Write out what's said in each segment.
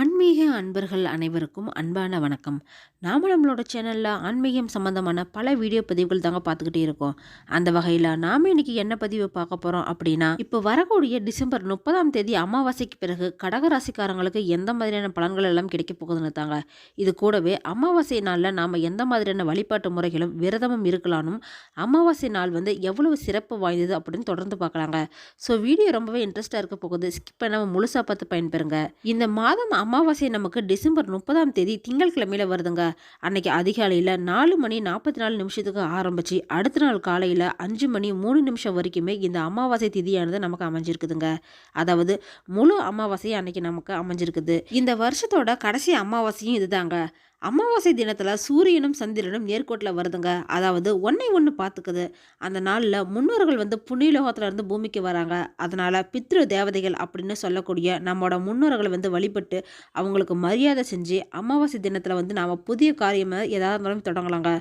ஆன்மீக அன்பர்கள் அனைவருக்கும் அன்பான வணக்கம். நாம் நம்மளோட சேனலில் ஆன்மீகம் சம்மந்தமான பல வீடியோ பதிவுகள் தாங்க பார்த்துக்கிட்டே இருக்கோம். அந்த வகையில் நாம் இன்னைக்கு என்ன பதிவு பார்க்க போகிறோம் அப்படின்னா இப்போ வரக்கூடிய டிசம்பர் முப்பதாம் தேதி அமாவாசைக்கு பிறகு கடக ராசிக்காரங்களுக்கு எந்த மாதிரியான பலன்கள் எல்லாம் கிடைக்க போகுதுன்னு தாங்க. இது கூடவே அமாவாசை நாளில் நாம் எந்த மாதிரியான வழிபாட்டு முறைகளும் விரதமும் இருக்கலானும் அமாவாசை நாள் வந்து எவ்வளவு சிறப்பு வாய்ந்தது அப்படின்னு தொடர்ந்து பார்க்கலாங்க. ஸோ வீடியோ ரொம்பவே இன்ட்ரெஸ்ட்டாக இருக்க போகுது. ஸ்கிப் பண்ணாமல் முழுசாக பார்த்து பயன்பெறுங்க. இந்த மாதம் அமாவாசை நமக்கு டிசம்பர் முப்பதாம் தேதி திங்கட்கிழமையில் வருதுங்க. அன்னைக்கு அதிகாலையில் நாலு மணி நாற்பத்தி நாலு நிமிஷத்துக்கு ஆரம்பித்து அடுத்த நாள் காலையில் அஞ்சு மணி மூணு நிமிஷம் வரைக்குமே இந்த அமாவாசை திதியானது நமக்கு அமைஞ்சிருக்குதுங்க. அதாவது முழு அமாவாசையும் அன்னைக்கு நமக்கு அமைஞ்சிருக்குது. இந்த வருஷத்தோட கடைசி அமாவாசையும் இதுதாங்க. அமாவாசை தினத்தில் சூரியனும் சந்திரனும் நேர்கோட்டில் வருதுங்க. அதாவது ஒன்றை ஒன்று பார்த்துக்குது. அந்த நாளில் முன்னோர்கள் வந்து புண்ணியலோகத்தில் இருந்து பூமிக்கு வராங்க. அதனால் பித்ரு தேவதைகள் அப்படின்னு சொல்லக்கூடிய நம்மளோட முன்னோர்களை வந்து வழிபட்டு அவங்களுக்கு மரியாதை செஞ்சு அமாவாசை தினத்தில் வந்து நாம் புதிய காரியமாக எதாவது இருந்தாலும் தொடங்கலாங்க.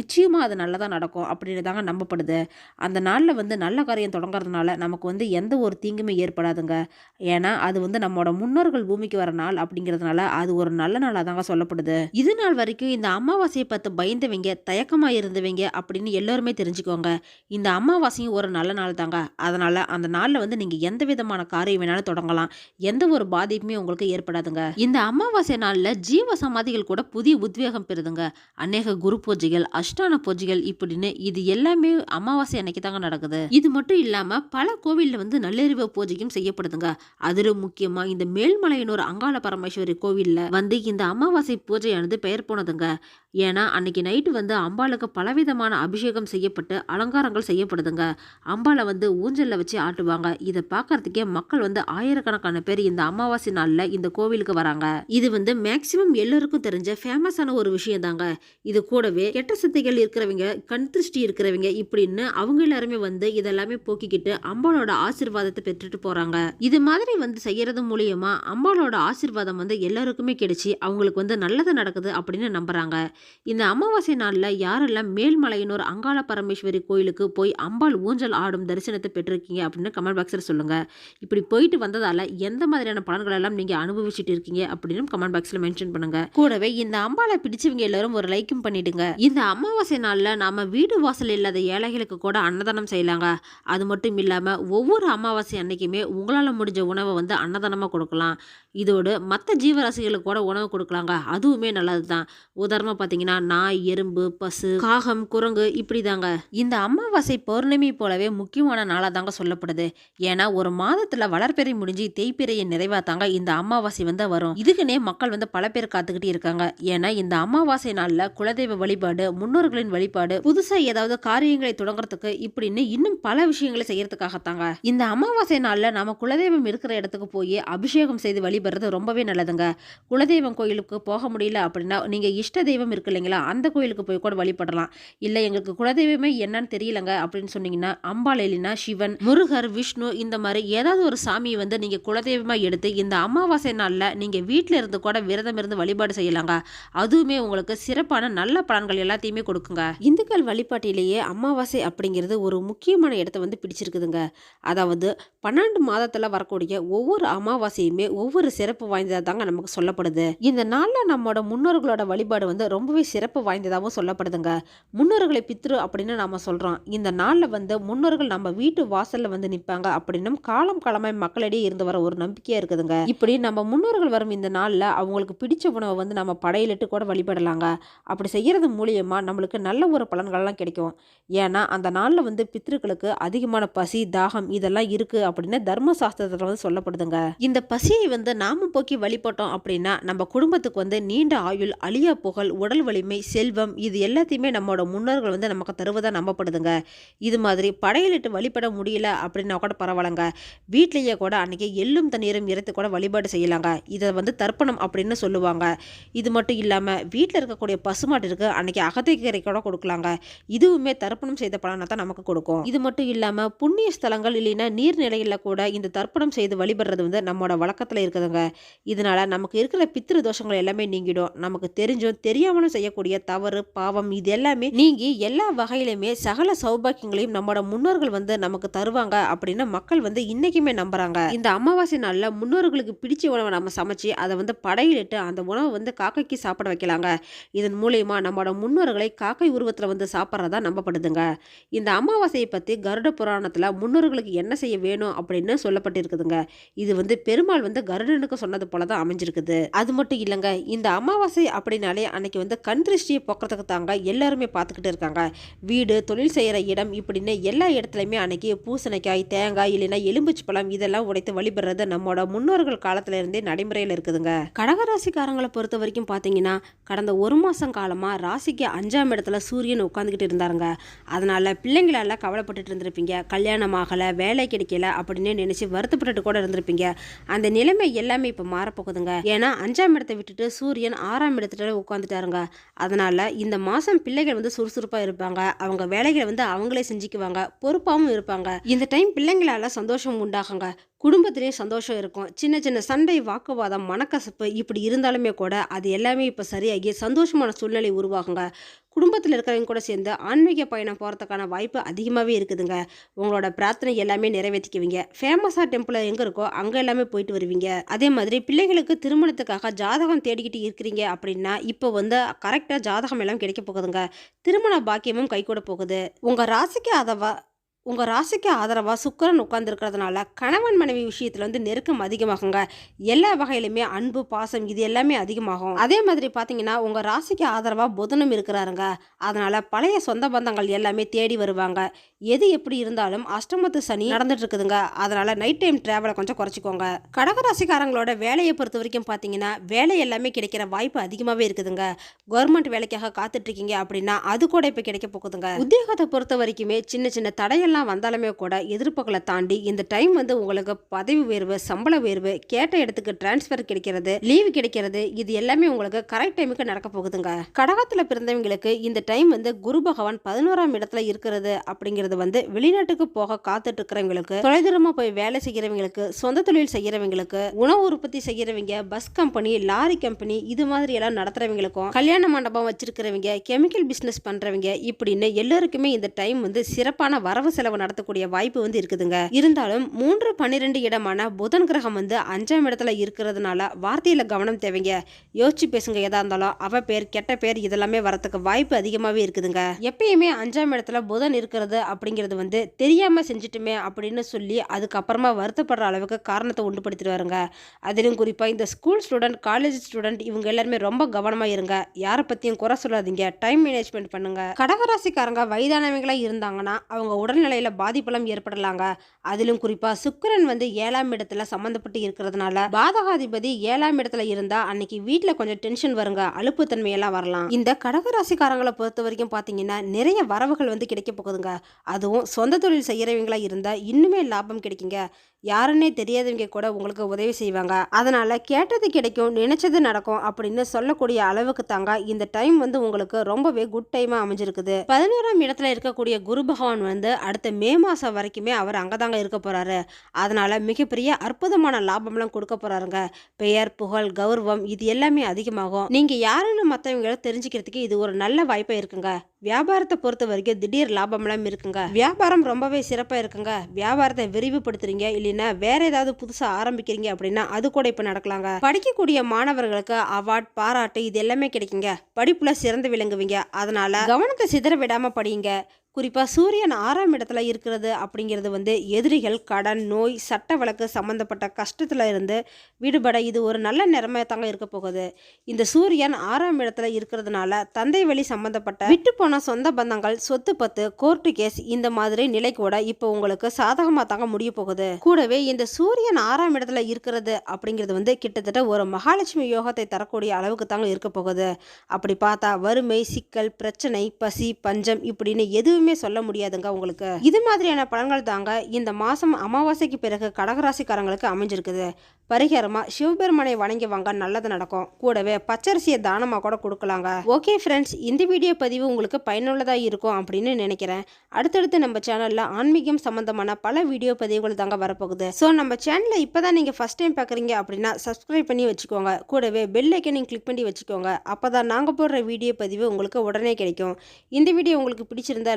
நிச்சயமாக அது நல்லதாக நடக்கும் அப்படின்னு தாங்க நம்பப்படுது. அந்த நாளில் வந்து நல்ல காரியம் தொடங்குறதுனால நமக்கு வந்து எந்த ஒரு தீங்குமே ஏற்படாதுங்க. ஏன்னா அது வந்து நம்மளோட முன்னோர்கள் பூமிக்கு வர நாள் அப்படிங்கிறதுனால அது ஒரு நல்ல நாளாக தாங்க சொல்லப்படுது. இது இது நாள் வரைக்கும் இந்த அமாவாசையை பார்த்து பயந்தவங்க தயக்கமாக இருந்தவங்க அப்படின்னு எல்லோருமே தெரிஞ்சுக்கோங்க. இந்த அமாவாசையும் ஒரு நல்ல நாள் தாங்க. அதனால் அந்த நாளில் வந்து நீங்கள் எந்த விதமான காரியம் வேணாலும் தொடங்கலாம். எந்த ஒரு பாதிப்புமே உங்களுக்கு ஏற்படாதுங்க. இந்த அமாவாசை நாளில் ஜீவ சமாதிகள் கூட புதிய உத்வேகம் பெறுதுங்க. அநேக குரு பூஜைகள் அஷ்டான பூஜைகள் இப்படின்னு இது எல்லாமே அமாவாசை அன்னைக்கு தாங்க நடக்குது. இது மட்டும் இல்லாமல் பல கோவிலில் வந்து நள்ளிரவு பூஜையும் செய்யப்படுதுங்க. அதிலும் முக்கியமாக இந்த மேல்மலையனூர் அங்காள பரமேஸ்வரி கோவிலில் வந்து இந்த அமாவாசை பூஜையானது பெயர் போனதுங்க. ஏன்னா அன்னைக்கு நைட்டு வந்து அம்பாளுக்கு பலவிதமான அபிஷேகம் செய்யப்பட்டு அலங்காரங்கள் செய்யப்படுதுங்க. அம்பாளை வந்து ஊஞ்சலில் வச்சு ஆட்டுவாங்க. இதை பார்க்கறதுக்கே மக்கள் வந்து ஆயிரக்கணக்கான பேர் இந்த அமாவாசை நாளில் இந்த கோவிலுக்கு வராங்க. இது வந்து மேக்சிமம் எல்லோருக்கும் தெரிஞ்ச ஃபேமஸான ஒரு விஷயம் தாங்க இது கூடவே கெட்ட சக்திகள் இருக்கிறவங்க கண் திருஷ்டி இருக்கிறவங்க இப்படின்னு அவங்க எல்லாருமே வந்து இதெல்லாமே போக்கிக்கிட்டு அம்பாளோட ஆசிர்வாதத்தை பெற்றுட்டு போகிறாங்க இது மாதிரி வந்து செய்கிறது மூலியமாக அம்பாளோட ஆசிர்வாதம் வந்து எல்லாருக்குமே கிடைச்சி அவங்களுக்கு வந்து நல்லது நடக்குது அப்படின்னு நம்புகிறாங்க இந்த அமாவாசை நாளில் யாரெல்லாம் மேல்மலையனூர் அங்காள பரமேஸ்வரி கோயிலுக்கு போய் அம்பாள் ஊஞ்சல் ஆடும் தரிசனத்தை பெற்றிருக்கீங்க அப்படின்னு கமெண்ட் பாக்ஸில் சொல்லுங்கள் இப்படி போயிட்டு வந்ததால் எந்த மாதிரியான பலன்கள் எல்லாம் நீங்க அனுபவிச்சுட்டு இருக்கீங்க அப்படின்னு கமெண்ட் பாக்ஸில் மென்ஷன் பண்ணுங்கள் கூடவே இந்த அம்பாளை பிடிச்சவங்க எல்லாரும் ஒரு லைக்கும் பண்ணிடுங்க. இந்த அமாவாசை நாளில் நாம் வீடு வாசல் இல்லாத ஏழைகளுக்கு கூட அன்னதானம் செய்யலாங்க. அது மட்டும் இல்லாமல் ஒவ்வொரு அமாவாசை அன்னைக்குமே உங்களால் முடிஞ்ச உணவை வந்து அன்னதானமாக கொடுக்கலாம். இதோடு மற்ற ஜீவராசிகளுக்கு கூட உணவு கொடுக்கலாங்க. அதுவுமே நல்லது தான் உதாரணமாக பார்த்தீங்கன்னா நாய் எறும்பு பசு காகம் குரங்கு இப்படி தாங்க இந்த அமாவாசை பௌர்ணமி போலவே முக்கியமான நாளாக தாங்க சொல்லப்படுது. ஏன்னா ஒரு மாதத்தில் வளர்ப்பெறை முடிஞ்சு தேய்ப்பிறையை நிறைவா தாங்க இந்த அமாவாசை வந்து வரும். இதுக்குன்னே மக்கள் வந்து பல பேர் காத்துக்கிட்டே இருக்காங்க. ஏன்னா இந்த அமாவாசை நாளில் குலதெய்வ வழிபாடு முன்னோர்களின் வழிபாடு புதுசாக ஏதாவது காரியங்களை தொடங்குறதுக்கு இப்படின்னு இன்னும் பல விஷயங்களை செய்யறதுக்காகத்தாங்க. இந்த அமாவாசை நாளில் நம்ம குலதெய்வம் இருக்கிற இடத்துக்கு போய் அபிஷேகம் செய்து வழிபடுறது ரொம்பவே நல்லதுங்க. குலதெய்வம் கோயிலுக்கு போக முடியல அப்படின்னா நீங்கள் இஷ்ட தெய்வம் இருக்கு இல்லைங்களா? அந்த கோயிலுக்கு போய் கூட வழிபடலாம். இல்லை எங்களுக்கு குலதெய்வமே என்னன்னு தெரியலங்க அப்படின்னு சொன்னீங்கன்னா அம்பாள் இல்லைன்னா சிவன் முருகர் விஷ்ணு இந்த மாதிரி ஏதாவது ஒரு சாமியை வந்து நீங்கள் குலதெய்வமாக எடுத்து இந்த அமாவாசை நாளில் நீங்கள் வீட்டில் இருந்து கூட விரதம் இருந்து வழிபாடு செய்யலாங்க. அதுவுமே உங்களுக்கு சிறப்பான நல்ல பலன்கள் எல்லாத்தையுமே கொடுக்குங்க. இந்துக்கள் வழிபாட்டிலேயே அமாவாசை அப்படிங்கிறது ஒரு முக்கியமான இடத்த வந்து பிடிச்சிருக்குதுங்க. அதாவது பன்னெண்டு மாதத்தில் வரக்கூடிய ஒவ்வொரு அமாவாசையுமே ஒவ்வொரு சிறப்பு வாய்ந்ததாக தாங்க நமக்கு சொல்லப்படுது. இந்த நாளில் நம்மளோட முன்னோர்களோட வழிபாடு வந்து ரொம்ப ரொம்பவே சிறப்பு வாய்ந்ததாகவும் சொல்லப்படுதுங்க. முன்னோர்களை பித்ரு அப்படின்னு நாம் சொல்கிறோம் இந்த நாளில் வந்து முன்னோர்கள் நம்ம வீட்டு வாசலில் வந்து நிற்பாங்க அப்படின்னும் காலம் காலமாய் மக்களிடையே இருந்து வர ஒரு நம்பிக்கையாக இருக்குதுங்க. இப்படி நம்ம முன்னோர்கள் வரும் இந்த நாளில் அவங்களுக்கு பிடிச்ச உணவை வந்து நம்ம படையிலிட்டு கூட வழிபடலாங்க. அப்படி செய்கிறது மூலியமாக நம்மளுக்கு நல்ல ஒரு பலன்கள்லாம் கிடைக்கும். ஏன்னா அந்த நாளில் வந்து பித்ருக்களுக்கு அதிகமான பசி தாகம் இதெல்லாம் இருக்குது அப்படின்னு தர்மசாஸ்திரத்தில் வந்து சொல்லப்படுதுங்க. இந்த பசியை வந்து நாம போக்கி வழிபட்டோம் அப்படின்னா நம்ம குடும்பத்துக்கு வந்து நீண்ட ஆயுள் அழியா புகழ் உடல் வலிமை செல்வம் இது எல்லாத்தையுமே நம்மளோட முன்னோர்கள் வந்து நமக்கு தருவதாக நம்பப்படுதுங்க. இது மாதிரி படையலிட்டு வழிபட முடியல அப்படின்னா கூட பரவாயில்லங்க. வீட்லேயே கூட அன்றைக்கி எள்ளும் தண்ணீரும் இறைத்து கூட வழிபாடு செய்யலாங்க. இதை வந்து தர்ப்பணம் அப்படின்னு சொல்லுவாங்க. இது மட்டும் இல்லாமல் வீட்டில் இருக்கக்கூடிய பசுமாட்டிற்கு அன்றைக்கி அகத்தைக்கீரை கூட கொடுக்கலாங்க. இதுவுமே தர்ப்பணம் செய்த பலனை தான் நமக்கு கொடுக்கும். இது மட்டும் இல்லாமல் புண்ணிய ஸ்தலங்கள் இல்லைன்னா நீர்நிலையில் கூட இந்த தர்ப்பணம் செய்து வழிபடுறது வந்து நம்மளோட வழக்கத்தில் இருக்குதுங்க. இதனால் நமக்கு இருக்கிற பித்திரு தோஷங்கள் எல்லாமே நீங்கிடும். நமக்கு தெரிஞ்சும் தெரியாமலும் செய்யக்கூடிய தவறு பாவம் இது எல்லாமே நீங்கி எல்லா வகையிலுமே சகல சௌபாக்கியங்களையும் நம்மளோட முன்னோர்கள் வந்து நமக்கு தருவாங்க அப்படின்னு மக்கள் வந்து இன்னைக்குமே நம்புறாங்க. இந்த அமாவாசை நாளில் முன்னோர்களுக்கு பிடிச்ச உணவை நம்ம சமைச்சு அதை வந்து படையிலிட்டு அந்த உணவை வந்து காக்கைக்கு சாப்பிட வைக்கலாங்க. இதன் மூலயமா நம்மளோட முன்னோர்களை காக்கை உருவத்தில் வந்து சாப்பிட்றதா நம்பப்படுதுங்க. இந்த அமாவாசையை பற்றி கருட புராணத்தில் முன்னோர்களுக்கு என்ன செய்ய வேணும் அப்படின்னு சொல்லப்பட்டிருக்குதுங்க. இது வந்து பெருமாள் வந்து கருடனுக்கு சொன்னது போல தான் அமைஞ்சிருக்குது. அது மட்டும் இல்லைங்க இந்த அமாவாசை அப்படின்னாலே அன்னைக்கு வந்து கண் திருஷ்டியை போக்குறதுக்கு தாங்க எல்லாருமே பார்த்துக்கிட்டு இருக்காங்க. வீடு தொழில் செய்கிற இடம் இப்படின்னு எல்லா இடத்துலையுமே அன்னைக்கு பூசணிக்காய் தேங்காய் இல்லைன்னா எலும்புச்சி பழம் இதெல்லாம் உடைத்து வழிபடுறது நம்மளோட முன்னோர்கள் காலத்துல இருந்தே நடைமுறையில் இருக்குதுங்க. கடகராசிக்காரங்களை பொறுத்த வரைக்கும் பார்த்தீங்கன்னா கடந்த ஒரு மாதம் காலமாக ராசிக்கு அஞ்சாம் இடத்துல சூரியன் உட்காந்துக்கிட்டு இருந்தாருங்க. அதனால் பிள்ளைங்களால கவலைப்பட்டுட்டு இருந்திருப்பீங்க. கல்யாணம் ஆகலை வேலை கிடைக்கல அப்படின்னு நினச்சி வருத்தப்பட்டுட்டு கூட இருந்திருப்பீங்க. அந்த நிலைமை எல்லாமே இப்போ மாறப்போகுதுங்க. ஏன்னா அஞ்சாம் இடத்தை விட்டுட்டு சூரியன் ஆறாம் இடத்துல உட்காந்துட்டாருங்க அதனால் இந்த மாதம் பிள்ளைகள் வந்து சுறுசுறுப்பாக இருப்பாங்க. அவங்க வேலைகளை வந்து அவங்களே செஞ்சுக்குவாங்க. பொறுப்பாகவும் இருப்பாங்க. இந்த டைம் பிள்ளைங்களால் சந்தோஷம் உண்டாகுங்க. குடும்பத்திலேயும் சந்தோஷம் இருக்கும். சின்ன சின்ன சண்டை வாக்குவாதம் மனக்கசப்பு இப்படி இருந்தாலுமே கூட அது எல்லாமே இப்போ சரியாகி சந்தோஷமான சூழ்நிலை உருவாகுங்க. குடும்பத்தில் இருக்கிறவங்க கூட சேர்ந்து ஆன்மீக பயணம் போகிறதுக்கான வாய்ப்பு அதிகமாகவே இருக்குதுங்க. உங்களோட பிரார்த்தனை எல்லாமே நிறைவேற்றிக்குவீங்க ஃபேமஸாக டெம்பிள் எங்கே இருக்கோ அங்கே எல்லாமே போயிட்டு வருவீங்க. அதே மாதிரி பிள்ளைகளுக்கு திருமணத்துக்காக ஜாதகம் தேடிக்கிட்டு இருக்கிறீங்க அப்படின்னா இப்போ வந்து கரெக்டாக ஜாதகம் எல்லாம் கிடைக்க போகுதுங்க. திருமண பாக்கியமும் கைகூட போகுது. உங்கள் ராசிக்கு அதவா உங்கள் ராசிக்கு ஆதரவாக சுக்கரன் உட்காந்துருக்கிறதுனால கணவன் மனைவி விஷயத்தில் வந்து நெருக்கம் அதிகமாகுங்க. எல்லா வகையிலுமே அன்பு பாசம் இது எல்லாமே அதிகமாகும். அதே மாதிரி பார்த்தீங்கன்னா உங்கள் ராசிக்கு ஆதரவாக புதனும் இருக்கிறாருங்க. அதனால் பழைய சொந்த பந்தங்கள் எல்லாமே தேடி வருவாங்க. எது எப்படி இருந்தாலும் அஷ்டமத்து சனி நடந்துட்டு இருக்குதுங்க அதனால் நைட் டைம் ட்ராவலை கொஞ்சம் குறைச்சிக்கோங்க. கடகராசிக்காரங்களோட வேலையை பொறுத்த வரைக்கும் பார்த்தீங்கன்னா வேலை எல்லாமே கிடைக்கிற வாய்ப்பு அதிகமாகவே இருக்குதுங்க. கவர்மெண்ட் வேலைக்காக காத்துட்டு இருக்கீங்க அப்படின்னா அது கூட இப்போ கிடைக்க போகுதுங்க. உத்தியோகத்தை பொறுத்த வரைக்குமே சின்ன சின்ன தடையெல்லாம் வந்தாலுமே கூட எதிர்ப்புகளை தாண்டி இந்த டைம் வந்து உங்களுக்கு பதவி உயர்வு சம்பள உயர்வு கேட்ட இடத்துக்கு டிரான்ஸ்ஃபர் கிடைக்கிறது லீவு கிடைக்கிறது இது எல்லாமே உங்களுக்கு கரெக்ட் டைமுக்கு நடக்க போகுதுங்க. கடகத்தில் பிறந்தவங்களுக்கு இந்த டைம் வந்து குரு பகவான் பதினோராம் இடத்துல இருக்கிறது அப்படிங்கிறது வந்து வெளிநாட்டுக்கு போக காத்துட்டு இருக்கிறவங்களுக்கு தொலைதூரமா போய் வேலை செய்கிறவங்களுக்கு சொந்த தொழில் செய்கிறவங்களுக்கு உணவு உற்பத்தி செய்கிறவங்க பஸ் கம்பெனி லாரி கம்பெனி இது மாதிரி எல்லாம் நடத்துறவங்களுக்கும் கல்யாண மண்டபம் வச்சிருக்கிறவங்க கெமிக்கல் பிசினஸ் பண்றவங்க இப்படின்னு எல்லாருக்குமே இந்த டைம் வந்து சிறப்பான வரவு செலவு நடத்தக்கூடிய வாய்ப்பு வந்து இருக்குதுங்க. இருந்தாலும் மூன்று பன்னிரெண்டு இடமான புதன் கிரகம் வந்து அஞ்சாம் இடத்துல இருக்கிறதுனால வார்த்தையில கவனம் தேவைங்க. யோசிச்சு பேசுங்க எதா இருந்தாலும். அவ பேர் கெட்ட பேர் இதெல்லாமே வரத்துக்கு வாய்ப்பு அதிகமாகவே இருக்குதுங்க. எப்பயுமே அஞ்சாம் இடத்துல புதன் இருக்கிறது அப்படிங்கிறது வந்து தெரியாம செஞ்சுட்டுமே அப்படின்னு சொல்லி அதுக்கப்புறமா வருத்தப்படுற அளவுக்கு காரணத்தை உண்டுபடுத்திடுவாருங்க. அதிலும் குறிப்பாக இந்த ஸ்கூல் ஸ்டூடெண்ட் காலேஜ் ஸ்டூடெண்ட் இவங்க எல்லாருமே ரொம்ப கவனமாக இருங்க. யாரை பற்றியும் குறை சொல்லாதீங்க. டைம் மேனேஜ்மெண்ட் பண்ணுங்க. கடகராசிக்காரங்க வயதானவங்களா இருந்தாங்கன்னா அவங்க உடல்நிலை உடல்நிலையில் பாதிப்பெல்லாம் ஏற்படலாங்க. அதிலும் குறிப்பாக சுக்கிரன் வந்து ஏழாம் இடத்துல சம்மந்தப்பட்டு இருக்கிறதுனால பாதகாதிபதி ஏழாம் இடத்துல இருந்தால் அன்னைக்கு வீட்டில் கொஞ்சம் டென்ஷன் வருங்க. அலுப்பு தன்மையெல்லாம் வரலாம். இந்த கடகராசிக்காரங்களை பொறுத்த வரைக்கும் பார்த்தீங்கன்னா நிறைய வரவுகள் வந்து கிடைக்க போகுதுங்க. அதுவும் சொந்த தொழில் செய்கிறவங்களா இருந்தால் இன்னுமே லாபம் கிடைக்குங்க. யாருன்னே தெரியாதவங்க கூட உங்களுக்கு உதவி செய்வாங்க. அதனால் கேட்டது கிடைக்கும் நினைச்சது நடக்கும் அப்படின்னு சொல்லக்கூடிய அளவுக்கு தாங்க இந்த டைம் வந்து உங்களுக்கு ரொம்பவே குட் டைமாக அமைஞ்சிருக்குது. பதினோராம் இடத்துல இருக்கக்கூடிய குரு பகவான் வந்து அடுத்த மே மாதம் வரைக்குமே அவர் அங்கதாங்க இருக்க போகிறாரு அதனால் மிகப்பெரிய அற்புதமான லாபம்லாம் கொடுக்க போகிறாருங்க பெயர் புகழ் கௌரவம் இது எல்லாமே அதிகமாகும். நீங்கள் யாருன்னு மற்றவங்கள தெரிஞ்சுக்கிறதுக்கு இது ஒரு நல்ல வாய்ப்பாக இருக்குங்க. வியாபாரத்தை பொறுத்த வரைக்கும் திடீர் லாபம்லாம் இருக்குங்க. வியாபாரம் ரொம்பவே சிறப்பாக இருக்குங்க. வியாபாரத்தை விரிவுபடுத்துறீங்க இல்லைன்னா வேற ஏதாவது புதுசாக ஆரம்பிக்கிறீங்க அப்படின்னா அது கூட இப்போ நடக்கலாங்க. படிக்கக்கூடிய மாணவர்களுக்கு அவார்ட் பாராட்டு இது எல்லாமே கிடைக்குங்க. படிப்புல சிறந்து விளங்குவீங்க. அதனால கவனத்தை சிதற விடாம படிங்க குறிப்பாக சூரியன் ஆறாம் இடத்துல இருக்கிறது அப்படிங்கிறது வந்து எதிரிகள் கடன் நோய் சட்ட வழக்கு சம்மந்தப்பட்ட கஷ்டத்தில் இருந்து விடுபட இது ஒரு நல்ல நிறமை தாங்க இருக்க போகுது. இந்த சூரியன் ஆறாம் இடத்துல இருக்கிறதுனால தந்தை வழி சம்மந்தப்பட்ட விட்டு போன சொந்த பந்தங்கள் சொத்து பத்து கோர்ட்டு கேஸ் இந்த மாதிரி நிலை கூட இப்போ உங்களுக்கு சாதகமாக தாங்க முடிய போகுது. கூடவே இந்த சூரியன் ஆறாம் இடத்துல இருக்கிறது அப்படிங்கிறது வந்து கிட்டத்தட்ட ஒரு மகாலட்சுமி யோகத்தை தரக்கூடிய அளவுக்கு தாங்க இருக்க போகுது. அப்படி பார்த்தா வறுமை சிக்கல் பிரச்சனை பசி பஞ்சம் இப்படின்னு எது எதுவுமே சொல்ல முடியாதுங்க உங்களுக்கு. இது மாதிரியான பலன்கள் தாங்க இந்த மாதம் அமாவாசைக்கு பிறகு கடகராசிக்காரங்களுக்கு அமைஞ்சிருக்குது. பரிகாரமாக சிவபெருமனை வணங்கி வாங்க நல்லது நடக்கும். கூடவே பச்சரிசியை தானமாக கூட கொடுக்கலாங்க. ஓகே ஃப்ரெண்ட்ஸ் இந்த வீடியோ பதிவு உங்களுக்கு பயனுள்ளதாக இருக்கும் அப்படின்னு நினைக்கிறேன். அடுத்தடுத்து நம்ம சேனலில் ஆன்மீகம் சம்மந்தமான பல வீடியோ பதிவுகள் தாங்க வரப்போகுது. ஸோ நம்ம சேனலை இப்போ தான் நீங்கள் ஃபஸ்ட் டைம் பார்க்குறீங்க அப்படின்னா சப்ஸ்கிரைப் பண்ணி வச்சுக்கோங்க. கூடவே பெல் ஐக்கனையும் கிளிக் பண்ணி வச்சுக்கோங்க. அப்போ தான் நாங்கள் போடுற வீடியோ பதிவு உங்களுக்கு உடனே கிடைக்கும். இந்த வீடியோ உங்களுக்கு பிடிச்சிருந்தா